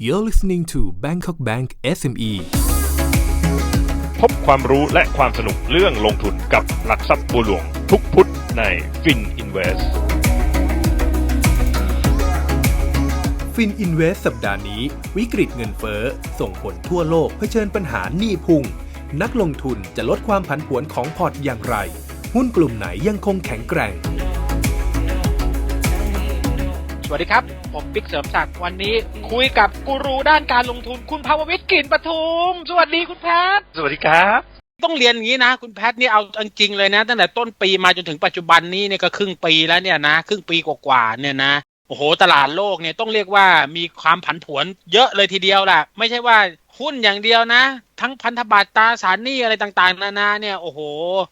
You're listening to Bangkok Bank SME พบความรู้และความสนุกเรื่องลงทุนกับหลักทรัพย์บัวหลวง ทุกพุธใน Fin Invest Fin Invest สัปดาห์นี้ วิกฤตเงินเฟ้อ ส่งผลทั่วโลกเผชิญปัญหาหนี้พุ่ง นักลงทุนจะลดความผันผวนของพอร์ตอย่างไร หุ้นกลุ่มไหนยังคงแข็งแกร่ง สวัสดีครับ ผมปิ๊กเสริมศักดิ์วันนี้คุยกับกูรูด้านการลงทุนคุณภาววิทย์กลิ่นปทุม สวัสดีคุณแพทย์สวัสดีครับ ต้องเรียนอย่างนี้นะ คุณแพทย์นี่เอาจริงๆเลยนะ ตั้งแต่ต้นปีมาจนถึงปัจจุบันนี้เนี่ยก็ครึ่งปีแล้วเนี่ยนะ ครึ่งปีกว่าๆเนี่ยนะ โอ้โห ตลาดโลกเนี่ยต้องเรียกว่ามีความผันผวนเยอะเลยทีเดียวแหละไม่ใช่ว่าหุ้นอย่างเดียวนะ ทั้งพันธบัตรตราสารหนี้อะไรต่างๆ นานาเนี่ยโอ้โห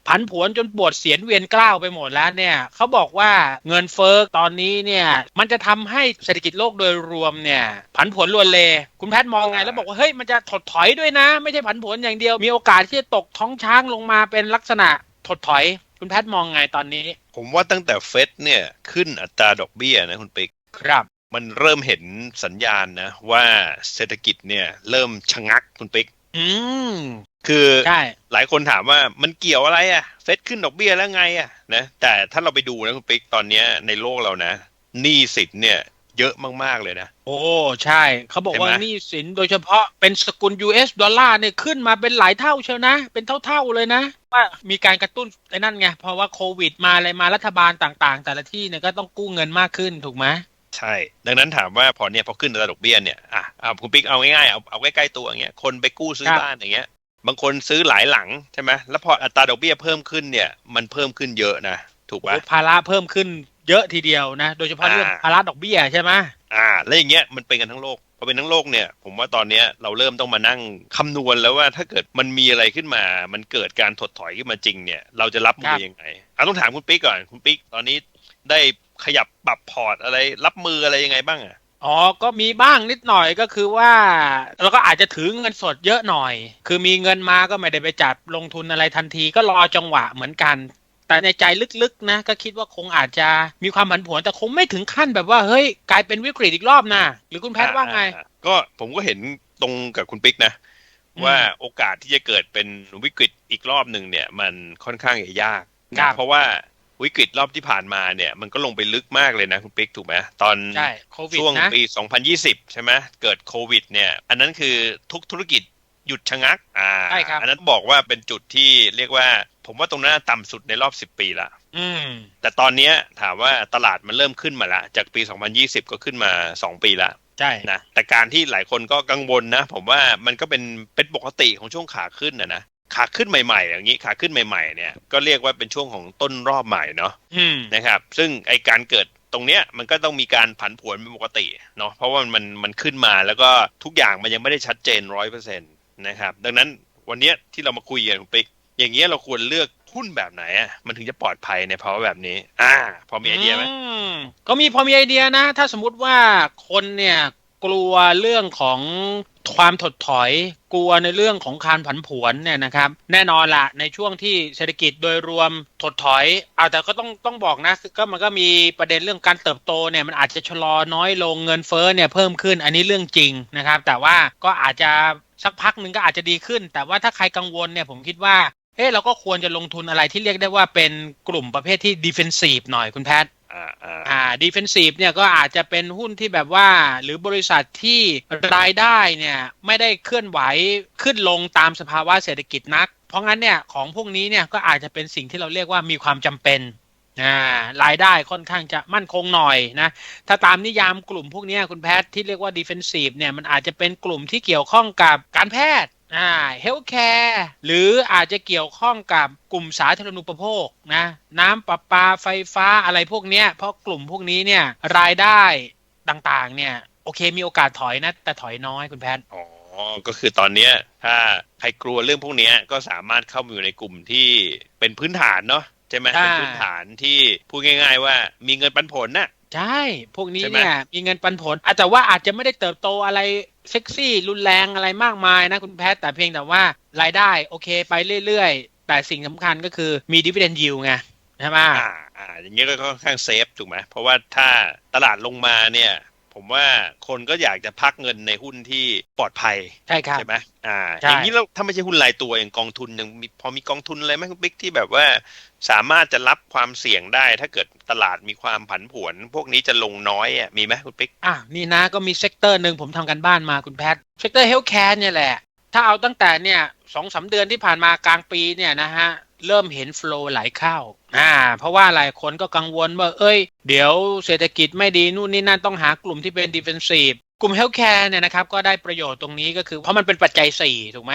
ผันผวนจนปวดเสียนเวียนกล้าวไปหมดแล้วเนี่ยเขาบอกว่าเงินเฟ้อตอนนี้เนี่ยมันจะทำให้เศรษฐกิจโลกโดยรวมเนี่ยผันผวนรวนเล คุณแพทย์มองไงแล้วบอกว่าเฮ้ยมันจะถดถอยด้วยนะ ไม่ใช่ผันผวนอย่างเดียว มีโอกาสที่จะตกท้องช้างลงมาเป็นลักษณะถดถอย คุณแพทย์มองไงตอนนี้ ผมว่าตั้งแต่เฟดเนี่ยขึ้นอัตราดอกเบี้ยนะคุณปิ๊กครับ มันเริ่มเห็นสัญญาณนะ ว่าเศรษฐกิจเนี่ยเริ่มชะงักคุณปิ๊กอืมคือใช่หลายคนถามว่ามันเกี่ยวอะไรอะ่ะ เฟดขึ้นดอกเบี้ยแล้วไงอะ่ะนะแต่ถ้าเราไปดูนะคุณปิ๊กตอนเนี้ยในโลกเรานะหนี้สินเนี่ย เยอะมาก ๆ เลยนะ โอ้ ใช่ เขาบอกว่าเห็นไหมหนี้สินโดยเฉพาะเป็นสกุล US ดอลลาร์เนี่ยขึ้นมาเป็นหลายเท่าเชียวนะ เป็นเท่า ๆ เลยนะ ว่ามีการกระตุ้นไอ้นั่นไง เพราะว่าโควิดมาอะไรมารัฐบาลต่างๆ แต่ละที่เนี่ยก็ต้องกู้เงินมากขึ้นถูกไหมใช่ ดังนั้นถามว่าพอเนี่ยพอขึ้นอัตราดอกเบี้ยเนี่ยอะเอาคุณปิ๊กเอาง่ายๆเอาเอาใกล้ๆตัวอย่างเงี้ยคนไปกู้ซื้อครับบ้านอย่างเงี้ยบางคนซื้อหลายหลังใช่ไหมแล้วพออัตราดอกเบี้ยเพิ่มขึ้นเนี่ยมันเพิ่มขึ้นเยอะนะถูกโอ้ปะโหภาระเพิ่มขึ้น เยอะทีเดียวนะ โดยเฉพาะอ่าเรื่องภาระดอกเบี้ยใช่ไหมอ่าแล้วอย่างเงี้ยมันเป็นกันทั้งโลกพอเป็นทั้งโลกเนี่ยผมว่าตอนเนี้ยเราเริ่มต้องมานั่งคำนวณแล้วว่าถ้าเกิดมันมีอะไรขึ้นมา มันเกิดการถดถอยขึ้นมาจริงเนี่ย เราจะรับมือยังไงอะต้องถามคุณปิ๊กก่อนคุณปิ๊กตอนนี้ได้ขยับปรับพอร์ตอะไรรับมืออะไรยังไงบ้างอะอ๋อ ก็มีบ้างนิดหน่อยก็คือว่าเราก็อาจจะถือเงินสดเยอะหน่อย คือมีเงินมาก็ไม่ได้ไปจับลงทุนอะไรทันทีก็รอจังหวะเหมือนกัน แต่ในใจลึกๆนะก็คิดว่าคงอาจจะมีความผันผวนแต่คงไม่ถึงขั้นแบบว่าเฮ้ยกลายเป็นวิกฤตอีกรอบนะหรือคุณแพทย์ว่าไงอ่อ่ก็ผมก็เห็นตรงกับคุณปิ๊กนะอืมว่าโอกาสที่จะเกิดเป็นวิกฤตอีกรอบหนึ่งเนี่ย มันค่อนข้างจะยากครันะบเพราะว่าวิกฤตรอบที่ผ่านมาเนี่ย มันก็ลงไปลึกมากเลยนะคุณปิ๊กถูกไหมตอนใช่โควิดช่วงนะปี 2020 ใช่ไหมเกิดโควิด เนี่ย อันนั้นคือทุกธุรกิจหยุดชะงัก อ่าใช่ครับอันนั้นบอกว่าเป็นจุดที่เรียกว่า ผมว่าตรงนั้นต่ำสุดในรอบ10ปีละอืม แต่ตอนเนี้ยถามว่าตลาดมันเริ่มขึ้นมาละจากปี2020ก็ขึ้นมา2ปีละใช่นะแต่การที่หลายคนก็กังวลนะ ผมว่ามันก็เป็นเป็นปกติของช่วงขาขึ้นนะนะขาขึ้นใหม่ๆ อย่างนี้ขาขึ้นใหม่ ๆ เนี่ยก็เรียกว่าเป็นช่วงของต้นรอบใหม่เนาะอืมนะครับ ซึ่งไอการเกิดตรงเนี้ยมันก็ต้องมีการผันผวนเป็นปกติเนาะเพราะว่ามันมันขึ้นมาแล้วก็ทุกอย่างมันยังไม่ได้ชัดเจนร้อยเปอร์เซ็นต์นะครับ ดังนั้นวันเนี้ยที่เรามาคุยกันคุณปิ๊ก อย่างเงี้ยเราควรเลือกหุ้นแบบไหนอะมันถึงจะปลอดภัยในภาวะแบบนี้ อ่า พอมีไอเดียไหมก็มีพอมีไอเดียนะ ถ้าสมมุติว่าคนเนี่ยกลัวเรื่องของความถดถอย กลัวในเรื่องของการผันผวนเนี่ยนะครับ แน่นอนละในช่วงที่เศรษฐกิจโดยรวมถดถอยเอาแต่ก็ต้องต้องบอกนะก็มันก็มีประเด็นเรื่องการเติบโตเนี่ยมันอาจจะชะลอน้อยลงเงินเฟ้อเนี่ยเพิ่มขึ้นอันนี้เรื่องจริงนะครับ แต่ว่าก็อาจจะสักพักหนึ่งก็อาจจะดีขึ้น แต่ว่าถ้าใครกังวลเนี่ยผมคิดว่า เอ๊ะเราก็ควรจะลงทุนอะไรที่เรียกได้ว่าเป็นกลุ่มประเภทที่ defensive หน่อยคุณแพทย์อ่าอ่าอ่า defensive เนี่ยก็อาจจะเป็นหุ้นที่แบบว่า หรือบริษัทที่รายได้เนี่ยไม่ได้เคลื่อนไหวขึ้นลงตามสภาวะเศรษฐกิจนัก เพราะงั้นเนี่ยของพวกนี้เนี่ยก็อาจจะเป็นสิ่งที่เราเรียกว่ามีความจำเป็นอ่ารายได้ค่อนข้างจะมั่นคงหน่อยนะถ้าตามนิยามกลุ่มพวกเนี้ยคุณแพทย์ที่เรียกว่า defensive เนี่ยมันอาจจะเป็นกลุ่มที่เกี่ยวข้องกับการแพทย์ อ่า healthcare หรืออาจจะเกี่ยวข้องกับกลุ่มสาธารณูปโภคนะน้ำประปาไฟฟ้าอะไรพวกเนี้ยเพราะกลุ่มพวกนี้เนี่ยรายได้ต่างๆเนี่ยโอเคมีโอกาสถอยนะ แต่ถอยน้อยคุณแพทย์อ๋อก็คือตอนเนี้ยถ้าใครกลัวเรื่องพวกเนี้ยก็สามารถเข้ามาอยู่ในกลุ่มที่เป็นพื้นฐานเนาะใช่ไหมใช่เป็นพื้นฐานที่พูดง่าย ๆ ว่ามีเงินปันผลน่ะ ใช่ พวกนี้ใช่ไหมเนี่ย มีเงินปันผลอาจจะว่าอาจจะไม่ได้เติบโตอะไรเซ็กซี่ รุนแรงอะไรมากมายนะคุณแพทย์แต่เพียงแต่ว่ารายได้โอเคไปเรื่อยๆ แต่สิ่งสำคัญก็คือมีดิว i เดนยิวไงใช่ไหมอ่าอ่าอย่างเงี้ยก็ค่อนข้างเซฟถูกไหมเพราะว่าถ้าตลาดลงมาเนี่ยผผมว่าคนก็อยากจะพักเงินในหุ้นที่ปลอดภัยใช่ครับใช่ไหมอ่าใช่อย่างนี้แล้วถ้าไม่ใช่หุ้นรายตัวเองกองทุนยังมีพอมีกองทุนอะไรไหมคุณบิ๊กที่แบบว่า สามารถจะรับความเสี่ยงได้ ถ้าเกิดตลาดมีความผันผวน พวกนี้จะลงน้อยอะมีไหมคุณบิ๊กอะนี่นะก็มีเซกเตอร์หนึ่งผมทำกันบ้านมาคุณแพทเซกเตอร์เฮลท์แคร์เนี่ยแหละ ถ้าเอาตั้งแต่เนี่ยสองสาเดือนที่ผ่านมากลางปีเนี่ยนะฮะเริ่มเห็นฟลูไหลเข้าอ่าเพราะว่าหลายคนก็กังวลว่า เอ้ย เดี๋ยวเศรษฐกิจไม่ดีนู่นนี่นั่นต้องหากลุ่มที่เป็นดิเฟนซีฟกลุ่มเฮลท์แคร์เนี่ยนะครับก็ได้ประโยชน์ตรงนี้ก็คือเพราะมันเป็นปัจจัย 4 ถูกไหม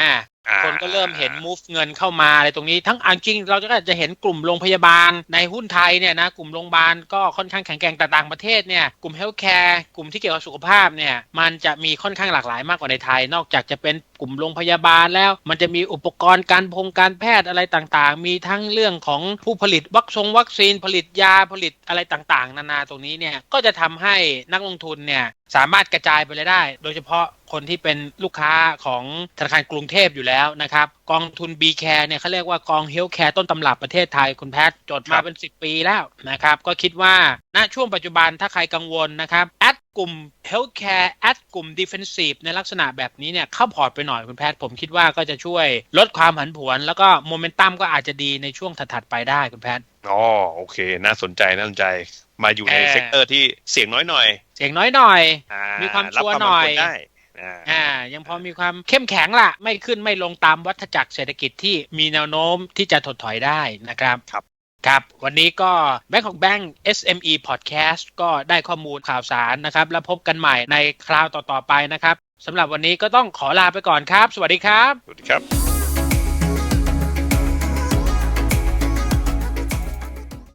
คนก็เริ่มเห็น move เงินเข้ามาอะไรตรงนี้ทั้งอังจริงเราก็จะเห็นกลุ่มโรงพยาบาลในหุ้นไทยเนี่ยนะกลุ่มโรงพยาบาลก็ค่อนข้างแข็งแกร่งแต่ต่างประเทศเนี่ยกลุ่มเฮลท์แคร์กลุ่มที่เกี่ยวกับสุขภาพเนี่ยมันจะมีค่อนข้างหลากหลายมากกว่าในไทย นอกจากจะเป็นกลุ่มโรงพยาบาลแล้ว มันจะมีอุปกรณ์การพงการแพทย์อะไรต่างๆ มีทั้งเรื่องของผู้ผลิตวัคซงวัคซีน ผลิตยาผลิตอะไรต่างๆ นานาตรงนี้เนี่ยก็จะทำให้นักลงทุนเนี่ย สามารถกระจายไปเลยได้ โดยเฉพาะคนที่เป็นลูกค้าของธนาคารกรุงเทพอยู่แล้วนะครับ กองทุน B Care เนี่ยเขาเรียกว่ากอง Health Care ต้นตำรับประเทศไทยคุณแพทย์จดมาเป็น 10 ปีแล้วนะครับ ก็คิดว่าณช่วงปัจจุบันถ้าใครกังวลนะครับ แอดกลุ่ม Healthcare แอดกลุ่ม Defensive ในลักษณะแบบนี้เนี่ยเข้าพอร์ตไปหน่อยคุณแพทย์ผมคิดว่าก็จะช่วยลดความผันผวน แล้วก็โมเมนตัมก็อาจจะดีในช่วงถัดๆไปได้คุณแพทย์ อ๋อโอเค น่าสนใจน่าสนใจ มาอยู่ในเอ่อเซกเตอร์ที่เสี่ยงน้อยหน่อย เสียงน้อยหน่อยอ่มีความรับชัวร์ผัหน่อยผลได้อ่าอ่ายังพอมีความเข้มแข็งล่ะ ไม่ขึ้นไม่ลงตามวัฏจักรเศรษฐกิจที่มีแนวโน้มที่จะถดถอยได้นะครับครับครับ วันนี้ก็ Bangkok Bank SME Podcast ก็ได้ข้อมูลข่าวสารนะครับ แล้วพบกันใหม่ในคราวต่อ ๆ ไปนะครับสำหรับวันนี้ก็ต้องขอลาไปก่อนครับ สวัสดีครับ สวัสดีครับ